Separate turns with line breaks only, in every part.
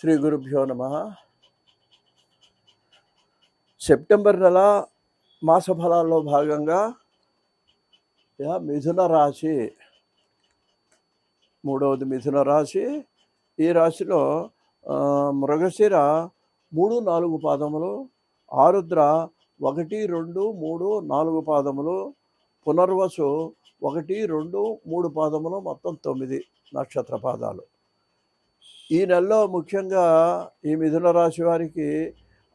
శ్రీ గురుభ్యో నమ. సెప్టెంబర్ నెల మాస ఫలాల్లో భాగంగా మిథున రాశి. మూడవది మిథున రాశి. ఈ రాశిలో మృగశిర మూడు నాలుగు పాదములు ఆరుద్ర ఒకటి రెండు మూడు నాలుగు పాదములు పునర్వసు ఒకటి రెండు మూడు పాదములు మొత్తం తొమ్మిది నక్షత్ర పాదాలు ఈ నెలలో ముఖ్యంగా ఈ మిథున రాశి వారికి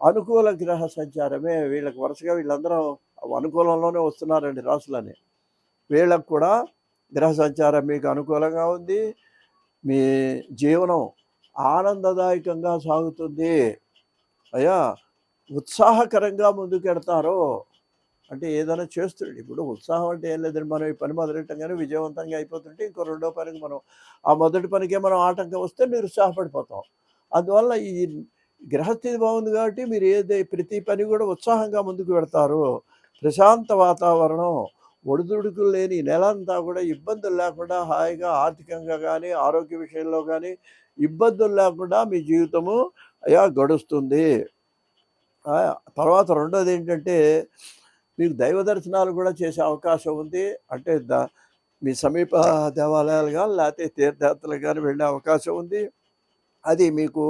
అనుకూల గ్రహ సంచారమే. వీళ్ళకి వరుసగా వీళ్ళందరూ అనుకూలంలోనే వస్తున్నారండి రాసులని. వీళ్ళకు కూడా గ్రహ సంచారం మీకు అనుకూలంగా ఉంది. మీ జీవనం ఆనందదాయకంగా సాగుతుంది. అయ్యా ఉత్సాహకరంగా ముందుకెడతారు. అంటే ఏదైనా చేస్తుండే ఇప్పుడు ఉత్సాహం అంటే ఏం లేదండి. మనం ఈ పని మొదలెట్టంగానే విజయవంతంగా అయిపోతుంటే ఇంకో రెండో పనికి మనం ఆ మొదటి పనికే మనం ఆటంకం వస్తే నిరుత్సాహపడిపోతాం. అందువల్ల ఈ గ్రహస్థితి బాగుంది కాబట్టి మీరు ఏదే ప్రతి పని కూడా ఉత్సాహంగా ముందుకు పెడతారు ప్రశాంత వాతావరణం ఒడిదుడుకులు లేని నెల అంతా కూడా ఇబ్బందులు లేకుండా హాయిగా ఆర్థికంగా కానీ ఆరోగ్య విషయంలో కానీ ఇబ్బందులు లేకుండా మీ జీవితము అయా గడుస్తుంది. తర్వాత రెండోది ఏంటంటే మీకు దైవ దర్శనాలు కూడా చేసే అవకాశం ఉంది. అంటే మీ సమీప దేవాలయాలు కానీ లేకపోతే తీర్థయాత్రలు కానీ వెళ్ళే అవకాశం ఉంది. అది మీకు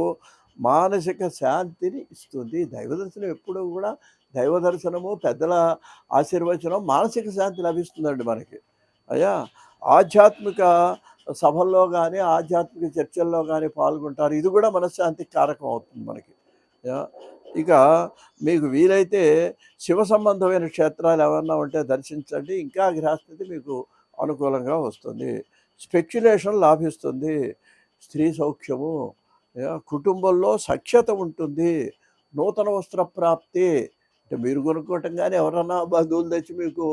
మానసిక శాంతిని ఇస్తుంది. దైవ దర్శనం ఎప్పుడూ కూడా దైవ దర్శనము పెద్దల ఆశీర్వచనం మానసిక శాంతి లభిస్తుందండి మనకి. అయ్యా ఆధ్యాత్మిక సభల్లో కానీ ఆధ్యాత్మిక చర్చల్లో కానీ పాల్గొంటారు. ఇది కూడా మనశ్శాంతికి కారకం అవుతుంది మనకి. యా. ఇక మీకు వీలైతే శివ సంబంధమైన క్షేత్రాలు ఏమన్నా ఉంటే దర్శించండి. ఇంకా గ్రహస్థితి మీకు అనుకూలంగా వస్తుంది. స్పెక్యులేషన్ లాభిస్తుంది. స్త్రీ సౌఖ్యము యా, కుటుంబంలో సఖ్యత ఉంటుంది. నూతన వస్త్ర ప్రాప్తి. అంటే మీరు కొనుక్కోవటం కానీ ఎవరన్నా బంధువులు తెచ్చి మీకు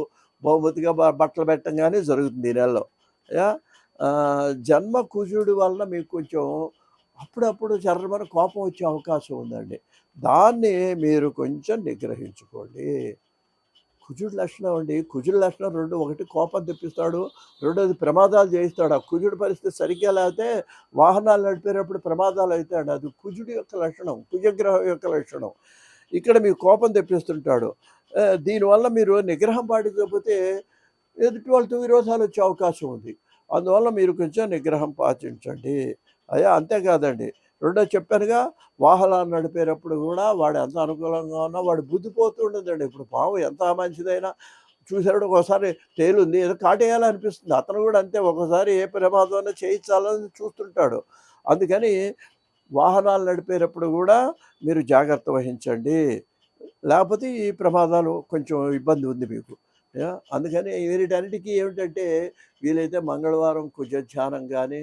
బహుమతిగా బట్టలు పెట్టడం కానీ జరుగుతుంది ఈ నెలలో. యా జన్మ కుజుడి వలన మీకు కొంచెం అప్పుడప్పుడు చర్రమని కోపం వచ్చే అవకాశం ఉందండి. దాన్ని మీరు కొంచెం నిగ్రహించుకోండి. కుజుడు లక్షణం అండి. కుజుడు లక్షణం రెండు ఒకటి కోపం తెప్పిస్తాడు రెండోది ప్రమాదాలు చేయిస్తాడు. ఆ కుజుడి పరిస్థితి సరిగ్గా లేకపోతే వాహనాలు నడిపేటప్పుడు ప్రమాదాలు అవుతాడు అది కుజుడి యొక్క లక్షణం కుజగ్రహం యొక్క లక్షణం. ఇక్కడ మీకు కోపం తెప్పిస్తుంటాడు. దీనివల్ల మీరు నిగ్రహం పాటించకపోతే ఎదుటి వాళ్ళతో విరోధాలు వచ్చే అవకాశం ఉంది. అందువల్ల మీరు కొంచెం నిగ్రహం పాటించండి. అయ్యా అంతేకాదండి రెండో చెప్పానుగా వాహనాలు నడిపేటప్పుడు కూడా వాడు ఎంత అనుకూలంగా ఉన్నా వాడు బుద్ధిపోతూ ఉండదండి ఇప్పుడు పాము ఎంత మంచిదైనా చూసాడు ఒకసారి తేలుంది ఏదో కాటేయాలనిపిస్తుంది. అతను కూడా అంతే ఒకసారి ఏ ప్రమాదం చేయించాలని చూస్తుంటాడు. అందుకని వాహనాలు నడిపేటప్పుడు కూడా మీరు జాగ్రత్త వహించండి. లేకపోతే ఈ ప్రమాదాలు కొంచెం ఇబ్బంది ఉంది మీకు. అందుకని వీటిన్నిటికీ ఏమిటంటే వీలైతే మంగళవారం కుజ ధ్యానం కానీ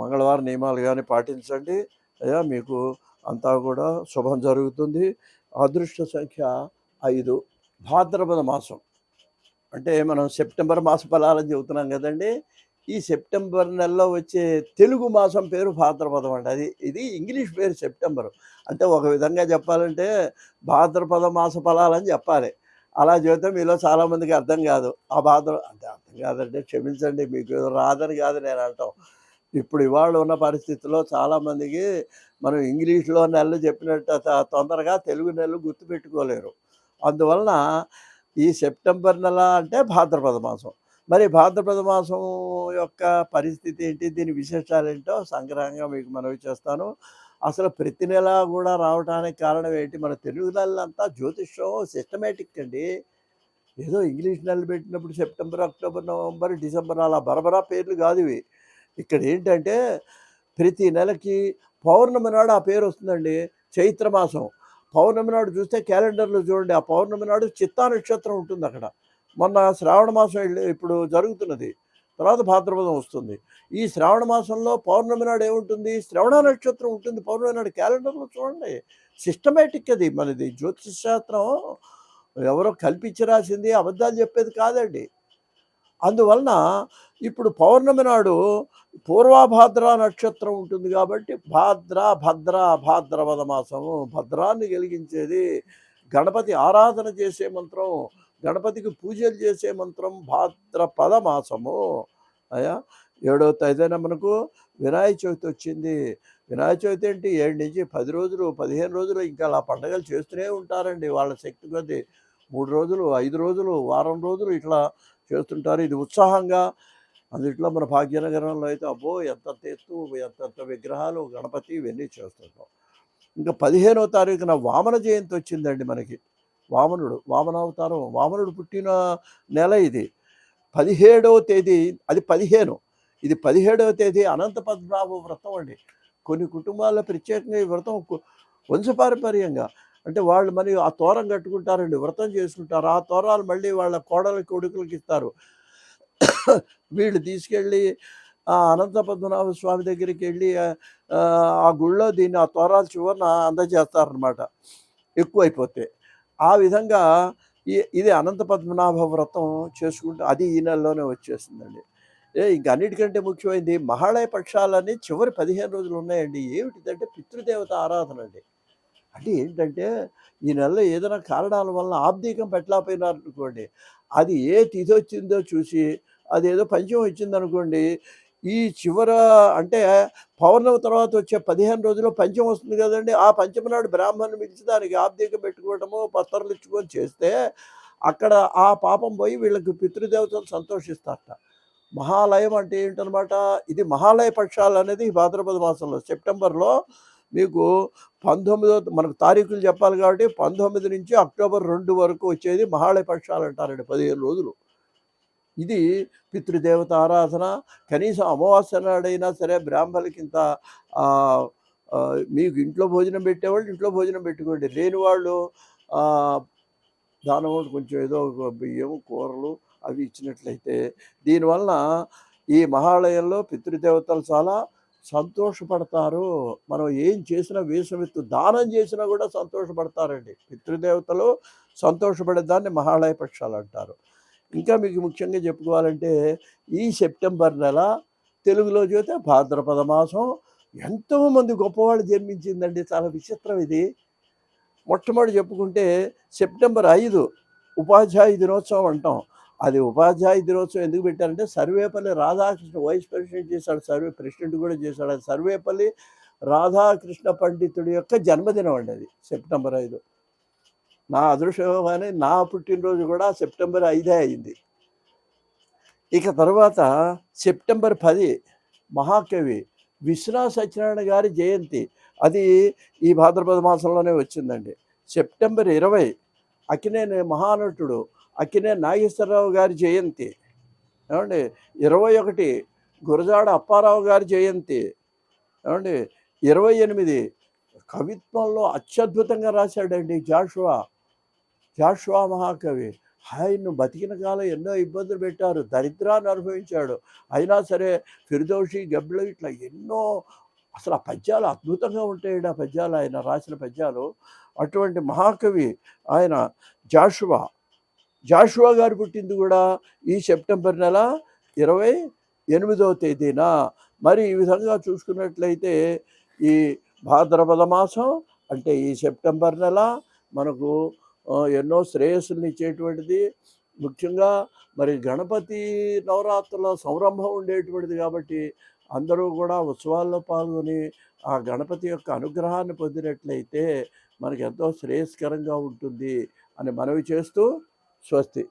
మంగళవారం నియమాలు కానీ పాటించండి. అయ్యా మీకు అంతా కూడా శుభం జరుగుతుంది. అదృష్ట సంఖ్య ఐదు భాద్రపద మాసం. అంటే మనం సెప్టెంబర్ మాస ఫలాలని చెబుతున్నాం కదండి. ఈ సెప్టెంబర్ నెలలో వచ్చే తెలుగు మాసం పేరు భాద్రపదం అండి. అది ఇది ఇంగ్లీష్ పేరు సెప్టెంబర్. అంటే ఒక విధంగా చెప్పాలంటే భాద్రపద మాస ఫలాలని చెప్పాలి. అలా చెబితే మీలో చాలామందికి అర్థం కాదు. ఆ భాద్ర అంటే అర్థం కాదంటే క్షమించండి మీకు రాదని కాదు నేను అంటాం. ఇప్పుడు ఇవాళ ఉన్న పరిస్థితుల్లో చాలామందికి మనం ఇంగ్లీష్లో నెలలు చెప్పినట్టు తొందరగా తెలుగు నెలలు గుర్తుపెట్టుకోలేరు అందువలన ఈ సెప్టెంబర్ నెల అంటే భాద్రపద మాసం. మరి భాద్రపద మాసం యొక్క పరిస్థితి ఏంటి? దీని విశేషాలు ఏంటో సంగ్రహంగా మీకు మనవి చేస్తాను. అసలు ప్రతి నెల కూడా రావడానికి కారణం ఏంటి? మన తెలుగు నెలలంతా జ్యోతిష్యం సిస్టమేటిక్ అండి. ఏదో ఇంగ్లీష్ నెలలు పెట్టినప్పుడు సెప్టెంబర్ అక్టోబర్ నవంబర్ డిసెంబర్ అలా బరబరా పేర్లు కాదు ఇవి. ఇక్కడ ఏంటంటే ప్రతి నెలకి పౌర్ణమి నాడు ఆ పేరు వస్తుందండి చైత్రమాసం పౌర్ణమి నాడు చూస్తే క్యాలెండర్లో చూడండి ఆ పౌర్ణమి నాడు చిత్తా నక్షత్రం ఉంటుంది అక్కడ. మొన్న శ్రావణ మాసం ఇప్పుడు జరుగుతున్నది. తర్వాత భాద్రపదం వస్తుంది. ఈ శ్రావణ మాసంలో పౌర్ణమి నాడు ఏముంటుంది? శ్రవణ నక్షత్రం ఉంటుంది. పౌర్ణమి నాడు క్యాలెండర్లో చూడండి. సిస్టమేటిక్ అది. మనది జ్యోతిష్ శాస్త్రం ఎవరో కల్పించి రాసింది అబద్ధాలు చెప్పేది కాదండి. అందువలన ఇప్పుడు పౌర్ణమి నాడు పూర్వభద్ర నక్షత్రం ఉంటుంది కాబట్టి భాద్ర భద్ర భాద్రపద మాసము భద్రాన్ని కలిగించేది గణపతి ఆరాధన చేసే మంత్రం గణపతికి పూజలు చేసే మంత్రం భాద్రపద మాసము. అయ్యా ఏడో తేదీన మనకు వినాయక చవితి వచ్చింది. వినాయక చవితి ఏంటి? ఏడు నుంచి పది రోజులు పదిహేను రోజులు ఇంకా అలా పండగలు చేస్తూనే ఉంటారండి వాళ్ళ శక్తి కొద్దీ. మూడు రోజులు ఐదు రోజులు వారం రోజులు ఇట్లా చేస్తుంటారు. ఇది ఉత్సాహంగా అందుట్లో మన భాగ్యనగరంలో అయితే అబ్బో! ఎంత ఎత్తు ఎంతెంత విగ్రహాలు గణపతి ఇవన్నీ చేస్తుంటాం. ఇంకా పదిహేనో తారీఖున వామన జయంతి వచ్చిందండి మనకి. వామనుడు వామనావతారం వామనుడు పుట్టిన నెల ఇది. పదిహేడవ తేదీ అది పదిహేను. ఇది పదిహేడవ తేదీ అనంత పద్మనాభ వ్రతం అండి. కొన్ని కుటుంబాల్లో ప్రత్యేకంగా ఈ వ్రతం కు- వంశపారంపర్యంగా అంటే వాళ్ళు మరి ఆ తోరం కట్టుకుంటారండి వ్రతం చేసుకుంటారు. ఆ తోరాలు మళ్ళీ వాళ్ళ కోడల కొడుకులకి ఇస్తారు. వీళ్ళు తీసుకెళ్ళి ఆ అనంత పద్మనాభ స్వామి దగ్గరికి వెళ్ళి ఆ, గుళ్ళో దీన్ని ఆ తోరాల చివరన అందజేస్తారనమాట ఎక్కువైపోతే. ఆ విధంగా ఇది అనంత పద్మనాభ వ్రతం చేసుకుంటే అది ఈ నెలలోనే వచ్చేసిందండి. ఏ ఇంక అన్నిటికంటే ముఖ్యమైనది మహాళయ పక్షాలని చివరి పదిహేను రోజులు ఉన్నాయండి. ఏమిటిదంటే పితృదేవత ఆరాధన అండి. అంటే ఏంటంటే ఈ నెలలో ఏదైనా కారణాల వల్ల ఆబ్దీకం పెట్టలేకపోయినారు అనుకోండి అది ఏ తిథి వచ్చిందో చూసి అదేదో పంచం వచ్చిందనుకోండి ఈ చివర అంటే పౌర్ణమి తర్వాత వచ్చే పదిహేను రోజుల్లో పంచం వస్తుంది కదండి. ఆ పంచమ నాడు బ్రాహ్మణుని పిలిచి దానికి ఆబ్దీకం పెట్టుకోవటము పత్రాలు ఇచ్చుకొని చేస్తే అక్కడ ఆ పాపం పోయి వీళ్ళకి పితృదేవతలు సంతోషిస్తారట. మహాలయం అంటే ఏంటనమాట? ఇది మహాలయ పక్షాలు అనేది భాద్రపద మాసంలో సెప్టెంబర్లో మీకు పంతొమ్మిదో మనకు తారీఖులు చెప్పాలి కాబట్టి పంతొమ్మిది నుంచి అక్టోబర్ రెండు వరకు వచ్చేది మహాలయ పక్షాలు అంటారండి పదిహేను రోజులు. ఇది పితృదేవత ఆరాధన. కనీసం అమావాస్య నాడైనా సరే బ్రాహ్మణులకి ఇంత మీకు ఇంట్లో భోజనం పెట్టేవాళ్ళు ఇంట్లో భోజనం పెట్టుకోండి. లేని వాళ్ళు దానం కొంచెం ఏదో ఒక బియ్యం కూరలు అవి ఇచ్చినట్లయితే దీనివలన ఈ మహాలయంలో పితృదేవతలు చాలా సంతోషపడతారు. మనం ఏం చేసినా వేసమెత్తు దానం చేసినా కూడా సంతోషపడతారండి. పితృదేవతలు సంతోషపడే దాన్ని మహాళయపక్షాలు అంటారు. ఇంకా మీకు ముఖ్యంగా చెప్పుకోవాలంటే ఈ సెప్టెంబర్ నెల తెలుగులో చూస్తే భాద్రపద మాసం ఎంతోమంది గొప్పవాళ్ళు జన్మించిందండి. చాలా విచిత్రం ఇది. మొట్టమొదటి చెప్పుకుంటే సెప్టెంబర్ ఐదు ఉపాధ్యాయ దినోత్సవం అంటాం. అది ఉపాధ్యాయ దినోత్సవం ఎందుకు పెట్టారంటే సర్వేపల్లి రాధాకృష్ణ వైస్ ప్రెసిడెంట్ చేశాడు సర్వే ప్రెసిడెంట్ కూడా చేశాడు. అది సర్వేపల్లి రాధాకృష్ణ పండితుడి యొక్క జన్మదినం అండి అది సెప్టెంబర్ ఐదు. నా అదృష్టం అని నా పుట్టినరోజు కూడా సెప్టెంబర్ ఐదే అయింది. ఇక తర్వాత సెప్టెంబర్ పది మహాకవి విశ్వనాథ సత్యనారాయణ గారి జయంతి. అది ఈ భాద్రపద మాసంలోనే వచ్చిందండి. సెప్టెంబర్ ఇరవై అకినేని మహానటుడు అక్కినే నాగేశ్వరరావు గారి జయంతి. ఏమండి? ఇరవై ఒకటి గురజాడ అప్పారావు గారి జయంతి. ఏమండి? ఇరవై ఎనిమిది కవిత్వంలో అత్యద్భుతంగా రాశాడండి జాషువా. జాషువా మహాకవి. ఆయన్ను బతికిన కాలం ఎన్నో ఇబ్బందులు పెట్టారు దరిద్రాన్ని అనుభవించాడు. అయినా సరే ఫిర్దోషి గబ్బిలు ఇట్లా ఎన్నో అసలు ఆ పద్యాలు అద్భుతంగా ఉంటాయండి ఆ పద్యాలు. ఆయన రాసిన పద్యాలు. అటువంటి మహాకవి ఆయన జాషువా. జాషువా గారు పుట్టింది కూడా ఈ సెప్టెంబర్ నెల ఇరవై ఎనిమిదవ తేదీన. మరి ఈ విధంగా చూసుకున్నట్లయితే ఈ భాద్రపద మాసం అంటే ఈ సెప్టెంబర్ నెల మనకు ఎన్నో శ్రేయస్సులను ఇచ్చేటువంటిది. ముఖ్యంగా మరి గణపతి నవరాత్రుల సంరంభం ఉండేటువంటిది కాబట్టి అందరూ కూడా ఉత్సవాల్లో పాల్గొని ఆ గణపతి యొక్క అనుగ్రహాన్ని పొందినట్లయితే మనకు ఎంతో శ్రేయస్కరంగా ఉంటుంది అని మనవి చేస్తూ స్వస్తి.